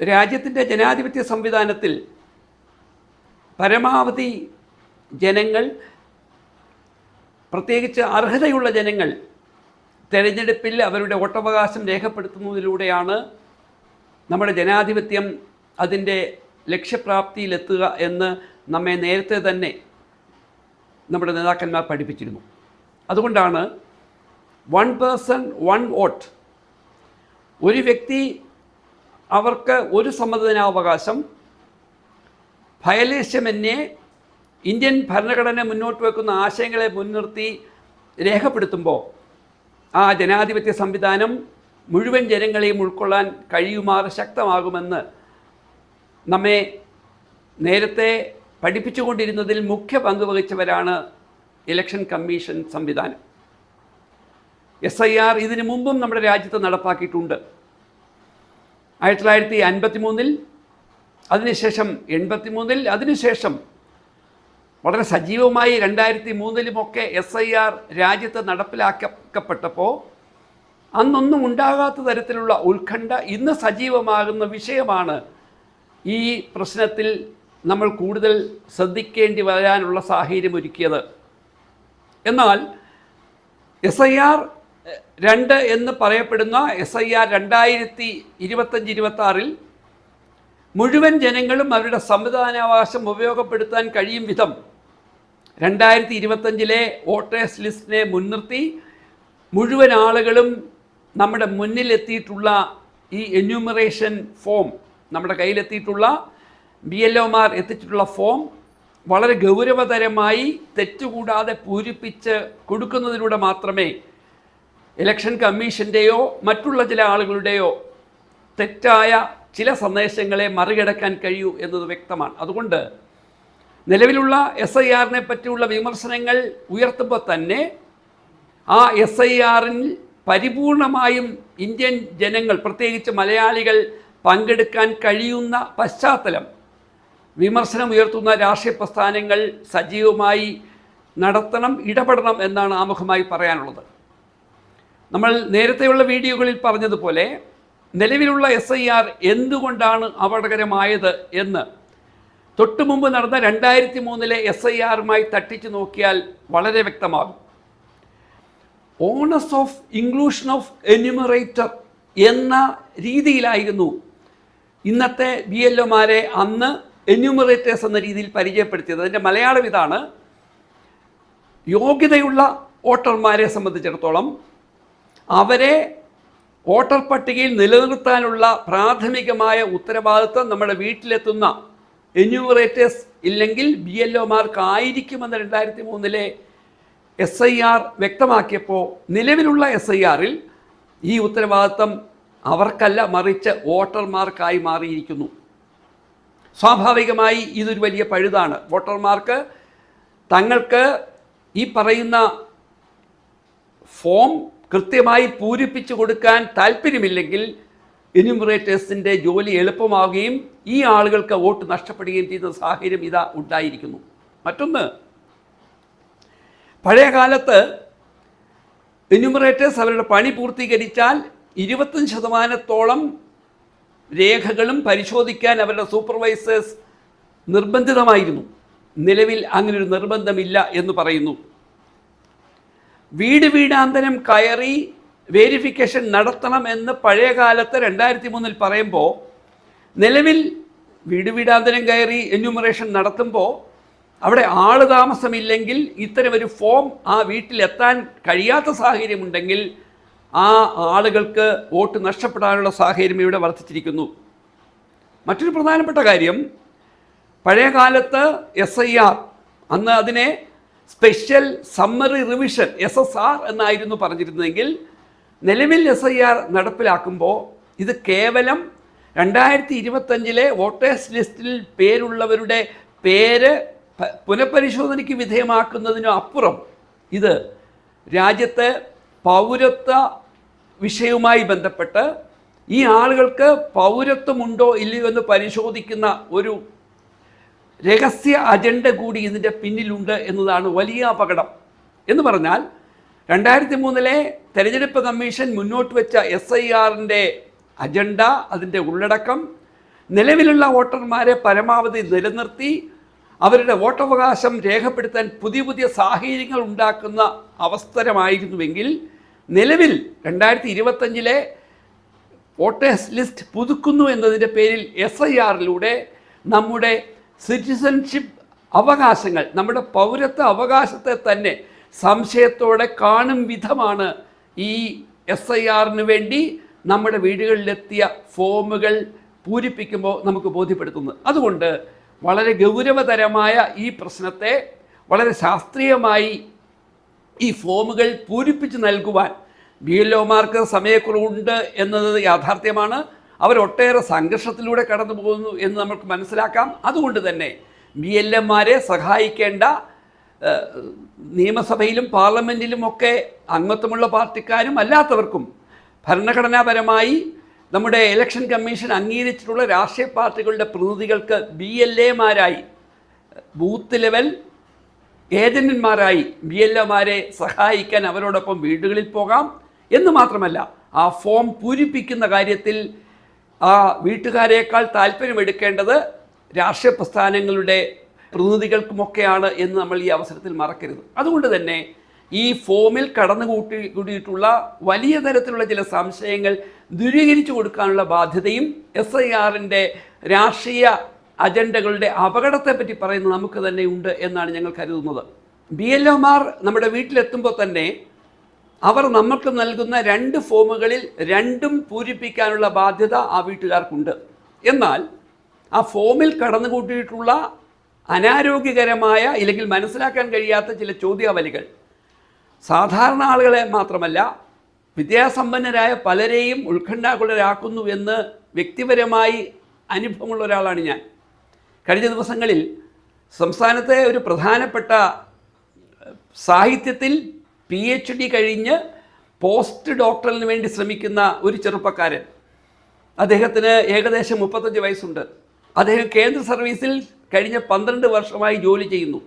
രാജ്യത്തിന്റെ ജനാധിപത്യ സംവിധാനത്തിൽ പരമാവധി ജനങ്ങൾ പ്രത്യേകിച്ച് അർഹതയുള്ള ജനങ്ങൾ തെരഞ്ഞെടുപ്പിൽ അവരുടെ വോട്ടവകാശം രേഖപ്പെടുത്തുന്നതിലൂടെയാണ് നമ്മുടെ ജനാധിപത്യം അതിന്റെ ലക്ഷ്യപ്രാപ്തിയിലെത്തുക എന്ന് നമ്മെ നേരത്തെ തന്നെ നമ്മുടെ നേതാക്കന്മാർ പഠിപ്പിച്ചിരുന്നു. അതുകൊണ്ടാണ് വൺ പേഴ്സൺ വൺ വോട്ട് ഒരു വ്യക്തി അവർക്ക് ഒരു സമ്മതിദാനാവകാശം. ഭയലേശമെന്നെ ഇന്ത്യൻ ഭരണഘടന മുന്നോട്ട് വെക്കുന്ന ആശയങ്ങളെ മുൻനിർത്തി രേഖപ്പെടുത്തുമ്പോൾ ആ ജനാധിപത്യ സംവിധാനം മുഴുവൻ ജനങ്ങളെയും ഉൾക്കൊള്ളാൻ കഴിയുമാറ് ശക്തമാകുമെന്ന് നമ്മെ നേരത്തെ പഠിപ്പിച്ചുകൊണ്ടിരുന്നതിൽ മുഖ്യ പങ്ക് വഹിച്ചവരാണ് ഇലക്ഷൻ കമ്മീഷൻ സംവിധാനം. എസ് ഐ ആർ ഇതിനു മുമ്പും നമ്മുടെ രാജ്യത്ത് നടപ്പാക്കിയിട്ടുണ്ട്. ആയിരത്തി തൊള്ളായിരത്തി അൻപത്തി മൂന്നിൽ അതിനുശേഷം എൺപത്തി മൂന്നിൽ അതിനുശേഷം വളരെ സജീവമായി രണ്ടായിരത്തി മൂന്നിലുമൊക്കെ എസ് ഐ ആർ രാജ്യത്ത് നടപ്പിലാക്കപ്പെട്ടപ്പോൾ അന്നൊന്നും ഉണ്ടാകാത്ത തരത്തിലുള്ള ഉത്കണ്ഠ ഇന്ന് സജീവമാകുന്ന വിഷയമാണ് ഈ പ്രശ്നത്തിൽ നമ്മൾ കൂടുതൽ ശ്രദ്ധിക്കേണ്ടി വരാനുള്ള സാഹചര്യം ഒരുക്കിയത്. എന്നാൽ എസ് ഐ ആർ രണ്ട് എന്ന് പറയപ്പെടുന്ന എസ് ഐ ആർ രണ്ടായിരത്തി ഇരുപത്തഞ്ച് ഇരുപത്തി ആറിൽ മുഴുവൻ ജനങ്ങളും അവരുടെ സംവിധാനാവകാശം ഉപയോഗപ്പെടുത്താൻ കഴിയും വിധം രണ്ടായിരത്തി ഇരുപത്തഞ്ചിലെ വോട്ടേഴ്സ് ലിസ്റ്റിനെ മുൻനിർത്തി മുഴുവൻ ആളുകളും നമ്മുടെ മുന്നിലെത്തിയിട്ടുള്ള ഈ എന്യൂമറേഷൻ ഫോം നമ്മുടെ കയ്യിലെത്തിയിട്ടുള്ള ബി എൽ ഒമാർ എത്തിച്ചിട്ടുള്ള ഫോം വളരെ ഗൗരവതരമായി തെറ്റുകൂടാതെ പൂരിപ്പിച്ച് കൊടുക്കുന്നതിലൂടെ മാത്രമേ ഇലക്ഷൻ കമ്മീഷന്റെയോ മറ്റുള്ള ചില ആളുകളുടെയോ തെറ്റായ ചില സന്ദേശങ്ങളെ മറികടക്കാൻ കഴിയൂ എന്നത് വ്യക്തമാണ്. അതുകൊണ്ട് നിലവിലുള്ള എസ് ഐ ആറിനെ പറ്റിയുള്ള വിമർശനങ്ങൾ ഉയർത്തുമ്പോൾ തന്നെ ആ എസ് ഐ ആറിൽ പരിപൂർണമായും ഇന്ത്യൻ ജനങ്ങൾ പ്രത്യേകിച്ച് മലയാളികൾ പങ്കെടുക്കാൻ കഴിയുന്ന പശ്ചാത്തലം വിമർശനം ഉയർത്തുന്ന രാഷ്ട്രീയ പ്രസ്ഥാനങ്ങൾ സജീവമായി നടത്തണം ഇടപെടണം എന്നാണ് ആമുഖമായി പറയാനുള്ളത്. നമ്മൾ നേരത്തെയുള്ള വീഡിയോകളിൽ പറഞ്ഞതുപോലെ നിലവിലുള്ള എസ് ഐ ആർ എന്തുകൊണ്ടാണ് അപകടകരമായത് എന്ന്. തൊട്ടു മുമ്പ് നടന്ന രണ്ടായിരത്തി മൂന്നിലെ എസ് ഐ ആറുമായി തട്ടിച്ചു നോക്കിയാൽ വളരെ വ്യക്തമാകും. Onus of inclusion of enumerator എന്ന രീതിയിലായിരുന്നു ഇന്നത്തെ ബി എൽ ഒമാരെ അന്ന് എന്യൂമറേറ്റേഴ്സ് എന്ന രീതിയിൽ പരിചയപ്പെടുത്തിയത്. അതിന്റെ മലയാളം ഇതാണ് യോഗ്യതയുള്ള വോട്ടർമാരെ സംബന്ധിച്ചിടത്തോളം അവരെ വോട്ടർ പട്ടികയിൽ നിലനിർത്താനുള്ള പ്രാഥമികമായ ഉത്തരവാദിത്വം നമ്മുടെ വീട്ടിലെത്തുന്ന എന്യൂമറേറ്റേഴ്സ് ഇല്ലെങ്കിൽ ബി എൽ ഒമാർക്കായിരിക്കുമെന്ന് രണ്ടായിരത്തി മൂന്നിലെ എസ് ഐ ആർ വ്യക്തമാക്കിയപ്പോൾ നിലവിലുള്ള എസ് ഐ ആറിൽ ഈ ഉത്തരവാദിത്വം അവർക്കല്ല മറിച്ച് വോട്ടർമാർക്കായി മാറിയിരിക്കുന്നു. സ്വാഭാവികമായി ഇതൊരു വലിയ പഴുതാണ്. വോട്ടർമാർക്ക് തങ്ങൾക്ക് ഈ പറയുന്ന ഫോം കൃത്യമായി പൂരിപ്പിച്ചു കൊടുക്കാൻ താല്പര്യമില്ലെങ്കിൽ എന്യൂമറേറ്റേഴ്സിന്റെ ജോലി എളുപ്പമാവുകയും ഈ ആളുകൾക്ക് വോട്ട് നഷ്ടപ്പെടുകയും ചെയ്യുന്ന സാഹചര്യം ഇതാ ഉണ്ടായിരിക്കുന്നു. മറ്റൊന്ന് പഴയ കാലത്ത് എന്യൂമറേറ്റേഴ്സ് അവരുടെ പണി പൂർത്തീകരിച്ചാൽ ഇരുപത്തഞ്ച് ശതമാനത്തോളം രേഖകളും പരിശോധിക്കാൻ അവരുടെ സൂപ്പർവൈസേഴ്സ് നിർബന്ധിതമായിരുന്നു. നിലവിൽ അങ്ങനൊരു നിർബന്ധമില്ല എന്ന് പറയുന്നു. വീട് വീടാന്തരം കയറി വേരിഫിക്കേഷൻ നടത്തണം എന്ന് പഴയ കാലത്ത് രണ്ടായിരത്തി മൂന്നിൽ പറയുമ്പോൾ നിലവിൽ വീട് വീടാന്തരം കയറി എന്യൂമറേഷൻ നടത്തുമ്പോൾ അവിടെ ആൾ താമസമില്ലെങ്കിൽ ഇത്തരമൊരു ഫോം ആ വീട്ടിലെത്താൻ കഴിയാത്ത സാഹചര്യമുണ്ടെങ്കിൽ ആ ആളുകൾക്ക് വോട്ട് നഷ്ടപ്പെടാനുള്ള സാഹചര്യം ഇവിടെ വർദ്ധിച്ചിരിക്കുന്നു. മറ്റൊരു പ്രധാനപ്പെട്ട കാര്യം പഴയ കാലത്ത് എസ് ഐ ആർ അന്ന് അതിനെ special summary revision S S R എന്നായിരുന്നു പറഞ്ഞിരുന്നതെങ്കിൽ നിലവിൽ എസ് ഐ ആർ നടപ്പിലാക്കുമ്പോൾ ഇത് കേവലം രണ്ടായിരത്തി ഇരുപത്തഞ്ചിലെ വോട്ടേഴ്സ് ലിസ്റ്റിൽ പേരുള്ളവരുടെ പേര് പുനഃപരിശോധനയ്ക്ക് വിധേയമാക്കുന്നതിനും അപ്പുറം ഇത് രാജ്യത്തെ പൗരത്വ വിഷയവുമായി ബന്ധപ്പെട്ട് ഈ ആളുകൾക്ക് പൗരത്വമുണ്ടോ ഇല്ലയോ എന്ന് പരിശോധിക്കുന്ന ഒരു രഹസ്യ അജണ്ട കൂടി ഇതിന്റെ പിന്നിലുണ്ട് എന്നതാണ് വലിയ അപകടം. എന്ന് പറഞ്ഞാൽ രണ്ടായിരത്തി മൂന്നിലെ തെരഞ്ഞെടുപ്പ് കമ്മീഷൻ മുന്നോട്ട് വെച്ച എസ് ഐ ആറിന്റെ അജണ്ട അതിന്റെ ഉള്ളടക്കം നിലവിലുള്ള വോട്ടർമാരെ പരമാവധി നിലനിർത്തി അവരുടെ വോട്ടവകാശം രേഖപ്പെടുത്താൻ പുതിയ പുതിയ സാഹചര്യങ്ങൾ ഉണ്ടാക്കുന്ന അവസരമായിരുന്നുവെങ്കിൽ നിലവിൽ രണ്ടായിരത്തി ഇരുപത്തഞ്ചിലെ വോട്ടേഴ്സ് ലിസ്റ്റ് പുതുക്കുന്നു എന്നതിന്റെ പേരിൽ എസ് ഐ ആറിലൂടെ നമ്മുടെ സിറ്റിസൺഷിപ്പ് അവകാശങ്ങൾ നമ്മുടെ പൗരത്വ അവകാശത്തെ തന്നെ സംശയത്തോടെ കാണും വിധമാണ് ഈ എസ് ഐ ആറിന് വേണ്ടി നമ്മുടെ വീടുകളിലെത്തിയ ഫോമുകൾ പൂരിപ്പിക്കുമ്പോൾ നമുക്ക് ബോധ്യപ്പെടുത്തുന്നത്. അതുകൊണ്ട് വളരെ ഗൗരവതരമായ ഈ പ്രശ്നത്തെ വളരെ ശാസ്ത്രീയമായി ഈ ഫോമുകൾ പൂരിപ്പിച്ച് നൽകുവാൻ ബി എൽ ഒമാർക്ക് സമയക്കുറവുണ്ട് എന്നത് യാഥാർത്ഥ്യമാണ്. അവർ ഒട്ടേറെ സംഘർഷത്തിലൂടെ കടന്നു പോകുന്നു എന്ന് നമുക്ക് മനസ്സിലാക്കാം. അതുകൊണ്ട് തന്നെ ബി എൽ എമാരെ സഹായിക്കേണ്ട നിയമസഭയിലും പാർലമെന്റിലും ഒക്കെ അംഗത്വമുള്ള പാർട്ടിക്കാരും അല്ലാത്തവർക്കും ഭരണഘടനാപരമായി നമ്മുടെ ഇലക്ഷൻ കമ്മീഷൻ അംഗീകരിച്ചിട്ടുള്ള രാഷ്ട്രീയ പാർട്ടികളുടെ പ്രതിനിധികൾക്ക് ബി എൽ എമാരായി ബൂത്ത് ലെവൽ ഏജന്റന്മാരായി ബി എൽ എമാരെ സഹായിക്കാൻ അവരോടൊപ്പം വീടുകളിൽ പോകാം. എന്ന് മാത്രമല്ല ആ ഫോം പൂരിപ്പിക്കുന്ന കാര്യത്തിൽ ആ വീട്ടുകാരേക്കാൾ താല്പര്യമെടുക്കേണ്ടത് രാഷ്ട്രീയ പ്രസ്ഥാനങ്ങളുടെ പ്രതിനിധികൾക്കുമൊക്കെയാണ് എന്ന് നമ്മൾ ഈ അവസരത്തിൽ മറക്കരുത്. അതുകൊണ്ട് തന്നെ ഈ ഫോമിൽ കടന്നു കൂട്ടി കൂടിയിട്ടുള്ള വലിയ തരത്തിലുള്ള ചില സംശയങ്ങൾ ദൂരീകരിച്ചു കൊടുക്കാനുള്ള ബാധ്യതയും എസ് ഐ ആറിന്റെ രാഷ്ട്രീയ അജണ്ടകളുടെ അപകടത്തെപ്പറ്റി പറയുന്നത് നമുക്ക് തന്നെ ഉണ്ട് എന്നാണ് ഞങ്ങൾ കരുതുന്നത്. ബി എൽ ഒമാർ നമ്മുടെ വീട്ടിലെത്തുമ്പോൾ തന്നെ അവർ നമ്മൾക്ക് നൽകുന്ന രണ്ട് ഫോമുകളിൽ രണ്ടും പൂരിപ്പിക്കാനുള്ള ബാധ്യത ആ വീട്ടുകാർക്കുണ്ട്. എന്നാൽ ആ ഫോമിൽ കടന്നുകൂട്ടിയിട്ടുള്ള അനാരോഗ്യകരമായ ഇല്ലെങ്കിൽ മനസ്സിലാക്കാൻ കഴിയാത്ത ചില ചോദ്യാവലികൾ. സാധാരണ ആളുകളെ മാത്രമല്ല വിദ്യാസമ്പന്നരായ പലരെയും ഉത്കണ്ഠാകുലരാക്കുന്നു എന്ന് വ്യക്തിപരമായി അനുഭവമുള്ള ഒരാളാണ് ഞാൻ. കഴിഞ്ഞ ദിവസങ്ങളിൽ സംസ്ഥാനത്തെ ഒരു പ്രധാനപ്പെട്ട സാഹിത്യത്തിൽ പി എച്ച് ഡി കഴിഞ്ഞ് പോസ്റ്റ് ഡോക്ടറിന് വേണ്ടി ശ്രമിക്കുന്ന ഒരു ചെറുപ്പക്കാരൻ. അദ്ദേഹത്തിന് ഏകദേശം മുപ്പത്തഞ്ച് വയസ്സുണ്ട്. അദ്ദേഹം കേന്ദ്ര സർവീസിൽ കഴിഞ്ഞ പന്ത്രണ്ട് വർഷമായി ജോലി ചെയ്യുന്നു.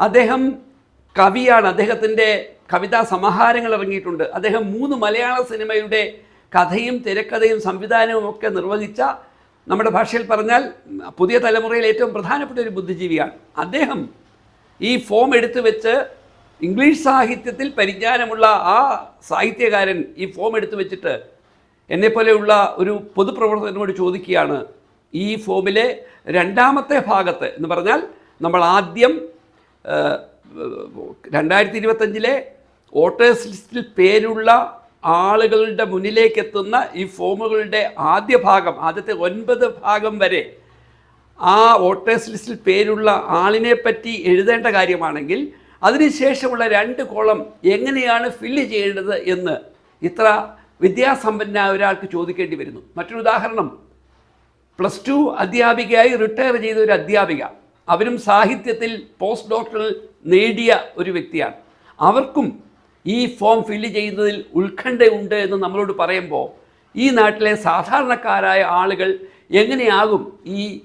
അദ്ദേഹം കവിയാണ്. അദ്ദേഹത്തിന്റെ കവിതാ സമാഹാരങ്ങൾ ഇറങ്ങിയിട്ടുണ്ട്. അദ്ദേഹം മൂന്ന് മലയാള സിനിമയുടെ കഥയും തിരക്കഥയും സംവിധാനവും ഒക്കെ നിർവഹിച്ച നമ്മുടെ ഭാഷയിൽ പറഞ്ഞാൽ പുതിയ തലമുറയിൽ ഏറ്റവും പ്രധാനപ്പെട്ട ഒരു ബുദ്ധിജീവിയാണ്. അദ്ദേഹം ഈ ഫോം എടുത്തു വെച്ച് ഇംഗ്ലീഷ് സാഹിത്യത്തിൽ പരിജ്ഞാനമുള്ള ആ സാഹിത്യകാരൻ ഈ ഫോം എടുത്തു വെച്ചിട്ട് എന്നെപ്പോലെയുള്ള ഒരു പൊതുപ്രവർത്തകനോട് ചോദിക്കുകയാണ്. ഈ ഫോമിലെ രണ്ടാമത്തെ ഭാഗത്ത് എന്ന് പറഞ്ഞാൽ നമ്മൾ ആദ്യം രണ്ടായിരത്തി ഇരുപത്തഞ്ചിലെ വോട്ടേഴ്സ് ലിസ്റ്റിൽ പേരുള്ള ആളുകളുടെ മുന്നിലേക്ക് എത്തുന്ന ഈ ഫോമുകളുടെ ആദ്യ ഭാഗം ആദ്യത്തെ ഒൻപത് ഭാഗം വരെ ആ വോട്ടേഴ്സ് ലിസ്റ്റിൽ പേരുള്ള ആളിനെ പറ്റി എഴുതേണ്ട കാര്യമാണെങ്കിൽ അതിനുശേഷമുള്ള രണ്ട് കോളം എങ്ങനെയാണ് ഫില്ല് ചെയ്യേണ്ടത് എന്ന് ഇത്ര വിദ്യാസമ്പന്നനായ ഒരാൾക്ക് ചോദിക്കേണ്ടി വരുന്നു. മറ്റൊരു ഉദാഹരണം പ്ലസ് ടു അധ്യാപികയായി റിട്ടയർ ചെയ്ത ഒരു അധ്യാപിക അവരും സാഹിത്യത്തിൽ പോസ്റ്റ് ഡോക്ടറൽ നേടിയ ഒരു വ്യക്തിയാണ്. അവർക്കും ഈ ഫോം ഫില്ല് ചെയ്യുന്നതിൽ ഉത്കണ്ഠയുണ്ട് എന്ന് നമ്മളോട് പറയുമ്പോൾ ഈ നാട്ടിലെ സാധാരണക്കാരായ ആളുകൾ എങ്ങനെയാകും ഈ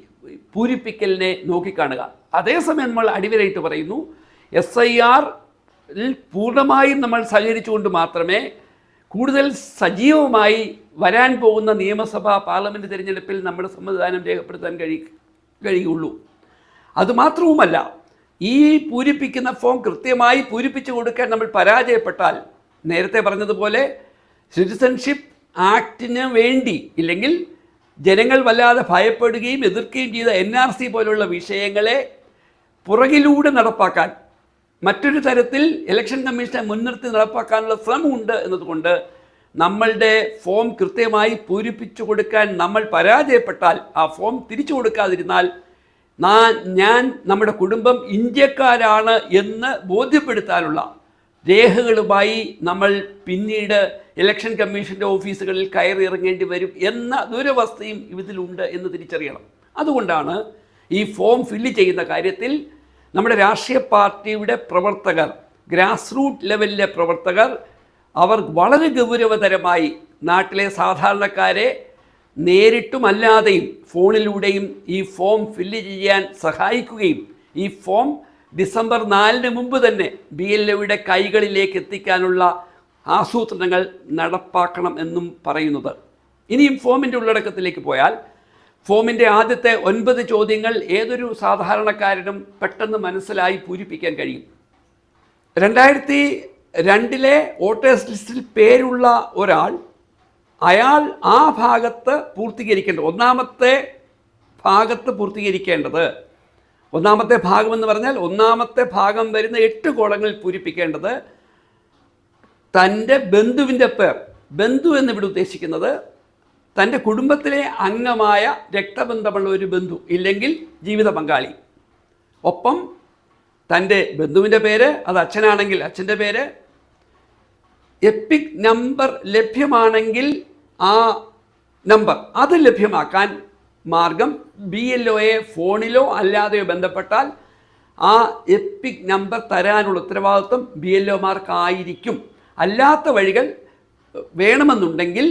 പൂരിപ്പിക്കലിനെ നോക്കിക്കാണുക? അതേസമയം നമ്മൾ അടിവരയിട്ട് പറയുന്നു എസ് ഐ ആറിൽ പൂർണമായും നമ്മൾ സഹകരിച്ചുകൊണ്ട് മാത്രമേ കൂടുതൽ സജീവമായി വരാൻ പോകുന്ന നിയമസഭാ പാർലമെന്റ് തിരഞ്ഞെടുപ്പിൽ നമ്മുടെ സമ്മതിദാനം രേഖപ്പെടുത്താൻ കഴി കഴിയുള്ളൂ. അതുമാത്രവുമല്ല ഈ പൂരിപ്പിക്കുന്ന ഫോം കൃത്യമായി പൂരിപ്പിച്ചു കൊടുക്കാൻ നമ്മൾ പരാജയപ്പെട്ടാൽ നേരത്തെ പറഞ്ഞതുപോലെ സിറ്റിസൺഷിപ്പ് ആക്ടിന് വേണ്ടി ഇല്ലെങ്കിൽ ജനങ്ങൾ വല്ലാതെ ഭയപ്പെടുകയും എതിർക്കുകയും ചെയ്ത എൻ ആർ സി പോലുള്ള വിഷയങ്ങളെ പുറകിലൂടെ നടപ്പാക്കാൻ മറ്റൊരു തരത്തിൽ ഇലക്ഷൻ കമ്മീഷനെ മുൻനിർത്തി നടപ്പാക്കാനുള്ള ശ്രമമുണ്ട് എന്നതുകൊണ്ട് നമ്മളുടെ ഫോം കൃത്യമായി പൂരിപ്പിച്ചു കൊടുക്കാൻ നമ്മൾ പരാജയപ്പെട്ടാൽ ആ ഫോം തിരിച്ചു കൊടുക്കാതിരുന്നാൽ ഞാൻ നമ്മുടെ കുടുംബം ഇന്ത്യക്കാരാണ് എന്ന് ബോധ്യപ്പെടുത്താനുള്ള രേഖകളുമായി നമ്മൾ പിന്നീട് ഇലക്ഷൻ കമ്മീഷന്റെ ഓഫീസുകളിൽ കയറി ഇറങ്ങേണ്ടി വരും എന്ന ദുരവസ്ഥയും ഇതിലുണ്ട് എന്ന് തിരിച്ചറിയണം. അതുകൊണ്ടാണ് ഈ ഫോം ഫില്ല് ചെയ്യുന്ന കാര്യത്തിൽ നമ്മുടെ രാഷ്ട്രീയ പാർട്ടിയുടെ പ്രവർത്തകർ ഗ്രാസ് റൂട്ട് ലെവലിലെ പ്രവർത്തകർ അവർ വളരെ ഗൗരവതരമായി നാട്ടിലെ സാധാരണക്കാരെ നേരിട്ടും അല്ലാതെയും ഫോണിലൂടെയും ഈ ഫോം ഫില്ല് ചെയ്യാൻ സഹായിക്കുകയും ഈ ഫോം ഡിസംബർ നാലിന് മുമ്പ് തന്നെ ബി എൽ ഒയുടെ കൈകളിലേക്ക് എത്തിക്കാനുള്ള ആസൂത്രണങ്ങൾ നടപ്പാക്കണം എന്നും പറയുന്നത്. ഇനിയും ഫോമിന്റെ ഉള്ളടക്കത്തിലേക്ക് പോയാൽ ഫോമിന്റെ ആദ്യത്തെ ഒൻപത് ചോദ്യങ്ങൾ ഏതൊരു സാധാരണക്കാരനും പെട്ടെന്ന് മനസ്സിലായി പൂരിപ്പിക്കാൻ കഴിയും. രണ്ടായിരത്തി രണ്ടിലെ വോട്ടേഴ്സ് ലിസ്റ്റിൽ പേരുള്ള ഒരാൾ അയാൾ ആ ഭാഗത്ത് പൂർത്തീകരിക്കേണ്ടത് ഒന്നാമത്തെ ഭാഗത്ത് പൂർത്തീകരിക്കേണ്ടത്. ഒന്നാമത്തെ ഭാഗം എന്ന് പറഞ്ഞാൽ ഒന്നാമത്തെ ഭാഗം വരുന്ന എട്ട് കോളങ്ങളിൽ പൂരിപ്പിക്കേണ്ടത് തന്റെ ബന്ധുവിന്റെ പേർ ബന്ധു എന്നിവിടെ ഉദ്ദേശിക്കുന്നത് തന്റെ കുടുംബത്തിലെ അംഗമായ രക്തബന്ധമുള്ള ഒരു ബന്ധു ഇല്ലെങ്കിൽ ജീവിത പങ്കാളി. ഒപ്പം തന്റെ ബന്ധുവിന്റെ പേര് അത് അച്ഛനാണെങ്കിൽ അച്ഛന്റെ പേര് എപ്പിക് നമ്പർ ലഭ്യമാണെങ്കിൽ ആ നമ്പർ അത് ലഭ്യമാക്കാൻ മാർഗം ബി എൽ ഒയെ ഫോണിലോ അല്ലാതെയോ ബന്ധപ്പെട്ടാൽ ആ എപ്പിക് നമ്പർ തരാനുള്ള ഉത്തരവാദിത്വം ബി എൽ ഒമാർക്കായിരിക്കും. അല്ലാത്ത വഴികൾ വേണമെന്നുണ്ടെങ്കിൽ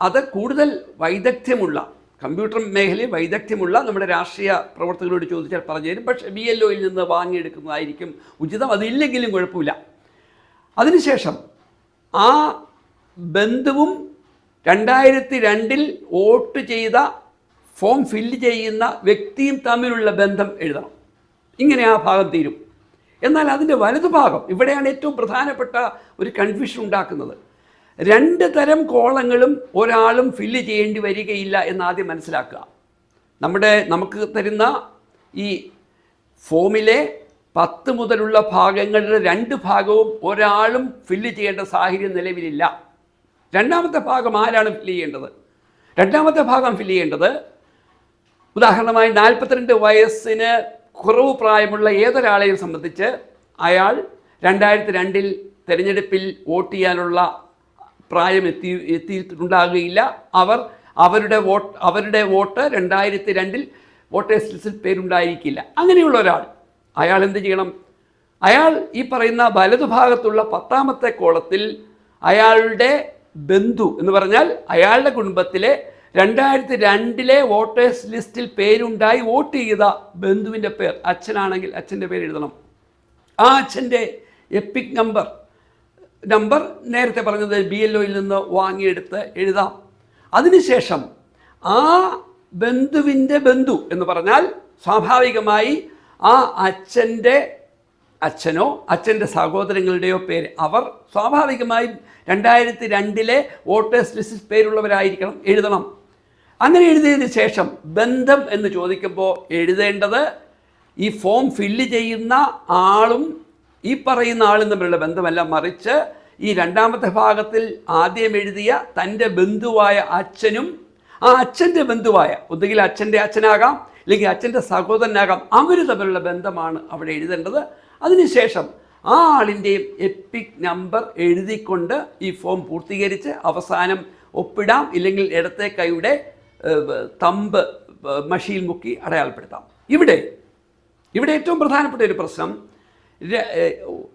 അത് കൂടുതൽ വൈദഗ്ധ്യമുള്ള കമ്പ്യൂട്ടർ മേഖലയിൽ വൈദഗ്ധ്യമുള്ള നമ്മുടെ രാഷ്ട്രീയ പ്രവർത്തകരോട് ചോദിച്ചാൽ പറഞ്ഞു തരും പക്ഷേ ബി എൽ ഒയിൽ നിന്ന് വാങ്ങിയെടുക്കുന്നതായിരിക്കും ഉചിതം. അതില്ലെങ്കിലും കുഴപ്പമില്ല. അതിനുശേഷം ആ ബന്ധുവും രണ്ടായിരത്തി രണ്ടിൽ വോട്ട് ചെയ്ത ഫോം ഫില്ല് ചെയ്യുന്ന വ്യക്തിയും തമ്മിലുള്ള ബന്ധം എഴുതണം. ഇങ്ങനെ ആ ഭാഗം തീരും. എന്നാൽ അതിന്റെ വലതുഭാഗം ഇവിടെയാണ് ഏറ്റവും പ്രധാനപ്പെട്ട ഒരു കൺഫ്യൂഷൻ ഉണ്ടാക്കുന്നത്. രണ്ട് തരം കോളങ്ങളും ഒരാളും ഫില്ല് ചെയ്യേണ്ടി വരികയില്ല എന്ന് ആദ്യം മനസ്സിലാക്കുക. നമ്മുടെ നമുക്ക് തരുന്ന ഈ ഫോമിലെ പത്ത് മുതലുള്ള ഭാഗങ്ങളുടെ രണ്ട് ഭാഗവും ഒരാളും ഫില്ല് ചെയ്യേണ്ട സാഹചര്യം നിലവിലില്ല. രണ്ടാമത്തെ ഭാഗം ആരാണ് ഫില്ല് ചെയ്യേണ്ടത്? രണ്ടാമത്തെ ഭാഗം ഫില്ല് ചെയ്യേണ്ടത് ഉദാഹരണമായി നാൽപ്പത്തിരണ്ട് വയസ്സിന് കുറവ് പ്രായമുള്ള ഏതൊരാളെയും സംബന്ധിച്ച് അയാൾ രണ്ടായിരത്തി രണ്ടിൽ തിരഞ്ഞെടുപ്പിൽ വോട്ട് ചെയ്യാനുള്ള പ്രായം എത്തി എത്തിയിട്ടുണ്ടാകുകയില്ല. അവർ അവരുടെ വോട്ട് അവരുടെ വോട്ട് രണ്ടായിരത്തി രണ്ടിൽ വോട്ടേഴ്സ് ലിസ്റ്റിൽ പേരുണ്ടായിരിക്കില്ല. അങ്ങനെയുള്ള ഒരാൾ. അയാൾ എന്ത് ചെയ്യണം? അയാൾ ഈ പറയുന്ന വലതുഭാഗത്തുള്ള പത്താമത്തെ കോളത്തിൽ അയാളുടെ ബന്ധു എന്ന് പറഞ്ഞാൽ അയാളുടെ കുടുംബത്തിലെ രണ്ടായിരത്തി രണ്ടിലെ വോട്ടേഴ്സ് ലിസ്റ്റിൽ പേരുണ്ടായി വോട്ട് ചെയ്ത ബന്ധുവിന്റെ പേർ. അച്ഛനാണെങ്കിൽ അച്ഛന്റെ പേര് എഴുതണം. ആ അച്ഛന്റെ എപ്പിക് നമ്പർ നമ്പർ നേരത്തെ പറഞ്ഞത് ബി എൽ ഒയിൽ നിന്ന് വാങ്ങിയെടുത്ത് എഴുതാം. അതിനുശേഷം ആ ബന്ധുവിന്റെ ബന്ധു എന്ന് പറഞ്ഞാൽ സ്വാഭാവികമായി ആ അച്ഛന്റെ അച്ഛനോ അച്ഛന്റെ സഹോദരങ്ങളുടെയോ പേര് അവർ സ്വാഭാവികമായും രണ്ടായിരത്തി രണ്ടിലെ വോട്ടേഴ്സ് ലിസ്റ്റിൽ പേരുള്ളവരായിരിക്കണം എഴുതണം. അങ്ങനെ എഴുതിയതിന് ശേഷം ബന്ധം എന്ന് ചോദിക്കുമ്പോൾ എഴുതേണ്ടത് ഈ ഫോം ഫില്ല് ചെയ്യുന്ന ആളും ഈ പറയുന്ന ആളും തമ്മിലുള്ള ബന്ധമല്ല മറിച്ച് ഈ രണ്ടാമത്തെ ഭാഗത്തിൽ ആദ്യം എഴുതിയ തന്റെ ബന്ധുവായ അച്ഛനും ആ അച്ഛന്റെ ബന്ധുവായ ഒന്നുകിൽ അച്ഛന്റെ അച്ഛനാകാം അല്ലെങ്കിൽ അച്ഛന്റെ സഹോദരനാകാം അവർ തമ്മിലുള്ള ബന്ധമാണ് അവിടെ എഴുതേണ്ടത്. അതിനുശേഷം ആ ആളിന്റെയും എപ്പിക് നമ്പർ എഴുതിക്കൊണ്ട് ഈ ഫോം പൂർത്തീകരിച്ച് അവസാനം ഒപ്പിടാം ഇല്ലെങ്കിൽ ഇടത്തെ കൈയുടെ തമ്പ് മഷിയിൽ മുക്കി അടയാളപ്പെടുത്താം. ഇവിടെ ഇവിടെ ഏറ്റവും പ്രധാനപ്പെട്ട ഒരു പ്രശ്നം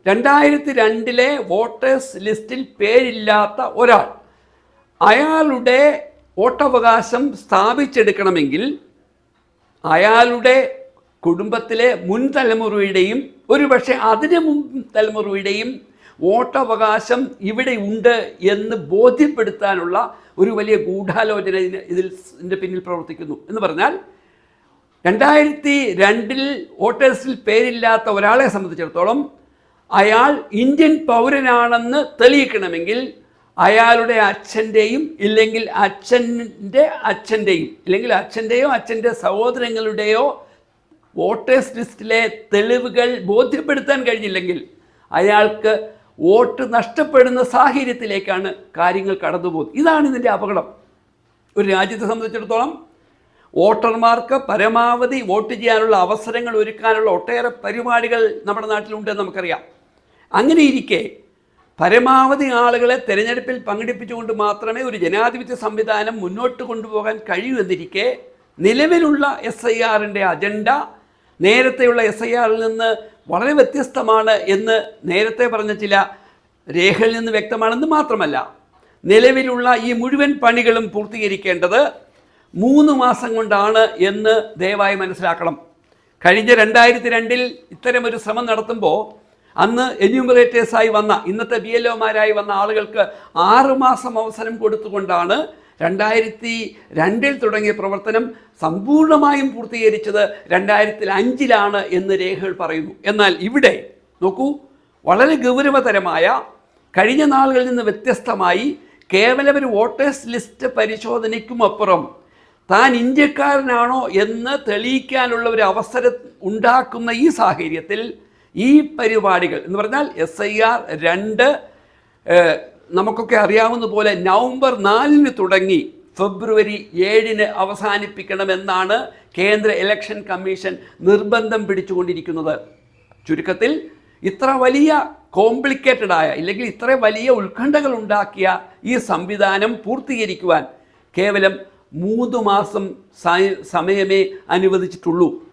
രണ്ടായിരത്തി രണ്ടിലെ വോട്ടേഴ്സ് ലിസ്റ്റിൽ പേരില്ലാത്ത ഒരാൾ. അയാളുടെ വോട്ടവകാശം സ്ഥാപിച്ചെടുക്കണമെങ്കിൽ അയാളുടെ കുടുംബത്തിലെ മുൻ തലമുറയുടെയും ഒരുപക്ഷെ അതിന് മുൻ തലമുറയുടെയും വോട്ടവകാശം ഇവിടെ ഉണ്ട് എന്ന് ബോധ്യപ്പെടുത്താനുള്ള ഒരു വലിയ ഗൂഢാലോചന ഇതിൽ ഇതിന്റെ പിന്നിൽ പ്രവർത്തിക്കുന്നു. എന്ന് പറഞ്ഞാൽ രണ്ടായിരത്തി രണ്ടിൽ വോട്ടേഴ്സിൽ പേരില്ലാത്ത ഒരാളെ സംബന്ധിച്ചിടത്തോളം അയാൾ ഇന്ത്യൻ പൗരനാണെന്ന് തെളിയിക്കണമെങ്കിൽ അയാളുടെ അച്ഛന്റെയും ഇല്ലെങ്കിൽ അച്ഛന്റെ അച്ഛന്റെയും ഇല്ലെങ്കിൽ അച്ഛന്റെയോ അച്ഛന്റെ സഹോദരങ്ങളുടെയോ വോട്ടേഴ്സ് ലിസ്റ്റിലെ തെളിവുകൾ ബോധ്യപ്പെടുത്താൻ കഴിഞ്ഞില്ലെങ്കിൽ അയാൾക്ക് വോട്ട് നഷ്ടപ്പെടുന്ന സാഹചര്യത്തിലേക്കാണ് കാര്യങ്ങൾ കടന്നുപോകുന്നത്. ഇതാണ് ഇതിന്റെ അപകടം. ഒരു രാജ്യത്തെ സംബന്ധിച്ചിടത്തോളം വോട്ടർമാർക്ക് പരമാവധി വോട്ട് ചെയ്യാനുള്ള അവസരങ്ങൾ ഒരുക്കാനുള്ള ഒട്ടേറെ പരിപാടികൾ നമ്മുടെ നാട്ടിലുണ്ടെന്ന് നമുക്കറിയാം. അങ്ങനെ ഇരിക്കെ പരമാവധി ആളുകളെ തെരഞ്ഞെടുപ്പിൽ പങ്കെടുപ്പിച്ചുകൊണ്ട് മാത്രമേ ഒരു ജനാധിപത്യ സംവിധാനം മുന്നോട്ട് കൊണ്ടുപോകാൻ കഴിയൂ എന്നിരിക്കെ നിലവിലുള്ള എസ് ഐ ആറിന്റെ അജണ്ട നേരത്തെയുള്ള എസ് ഐ ആറിൽ നിന്ന് വളരെ വ്യത്യസ്തമാണ് എന്ന് നേരത്തെ പറഞ്ഞ ചില രേഖകളിൽ നിന്ന് വ്യക്തമാണെന്ന് മാത്രമല്ല നിലവിലുള്ള ഈ മുഴുവൻ പണികളും പൂർത്തീകരിക്കേണ്ടത് മൂന്ന് മാസം കൊണ്ടാണ് എന്ന് ദയവായി മനസ്സിലാക്കണം. കഴിഞ്ഞ രണ്ടായിരത്തി രണ്ടിൽ ഇത്തരമൊരു ശ്രമം നടത്തുമ്പോൾ അന്ന് എന്യൂമറേറ്റേഴ്സായി വന്ന ഇന്നത്തെ ബി എൽ ഒമാരായി വന്ന ആളുകൾക്ക് ആറുമാസം അവസരം കൊടുത്തുകൊണ്ടാണ് രണ്ടായിരത്തി രണ്ടിൽ തുടങ്ങിയ പ്രവർത്തനം സമ്പൂർണമായും പൂർത്തീകരിച്ചത് രണ്ടായിരത്തി അഞ്ചിലാണ് എന്ന് രേഖകൾ പറയുന്നു. എന്നാൽ ഇവിടെ നോക്കൂ വളരെ ഗൗരവതരമായ കഴിഞ്ഞ നാളുകളിൽ നിന്ന് വ്യത്യസ്തമായി കേവലം ഒരു വോട്ടേഴ്സ് ലിസ്റ്റ് പരിശോധനയ്ക്കുമപ്പുറം താൻ ഇന്ത്യക്കാരനാണോ എന്ന് തെളിയിക്കാനുള്ള ഒരു അവസരം ഉണ്ടാക്കുന്ന ഈ സാഹചര്യത്തിൽ ഈ പരിപാടികൾ എന്ന് പറഞ്ഞാൽ എസ് ഐ ആർ രണ്ട് നമുക്കൊക്കെ അറിയാവുന്ന പോലെ നവംബർ നാലിന് തുടങ്ങി ഫെബ്രുവരി ഏഴിന് അവസാനിപ്പിക്കണമെന്നാണ് കേന്ദ്ര ഇലക്ഷൻ കമ്മീഷൻ നിർബന്ധം പിടിച്ചുകൊണ്ടിരിക്കുന്നത്. ചുരുക്കത്തിൽ ഇത്ര വലിയ കോംപ്ലിക്കേറ്റഡ് ആയ ഇല്ലെങ്കിൽ ഇത്ര വലിയ ഉത്കണ്ഠകൾ ഉണ്ടാക്കിയ ഈ സംവിധാനം പൂർത്തീകരിക്കുവാൻ കേവലം മൂന്ന് മാസം സമയമേ അനുവദിച്ചിട്ടുള്ളൂ.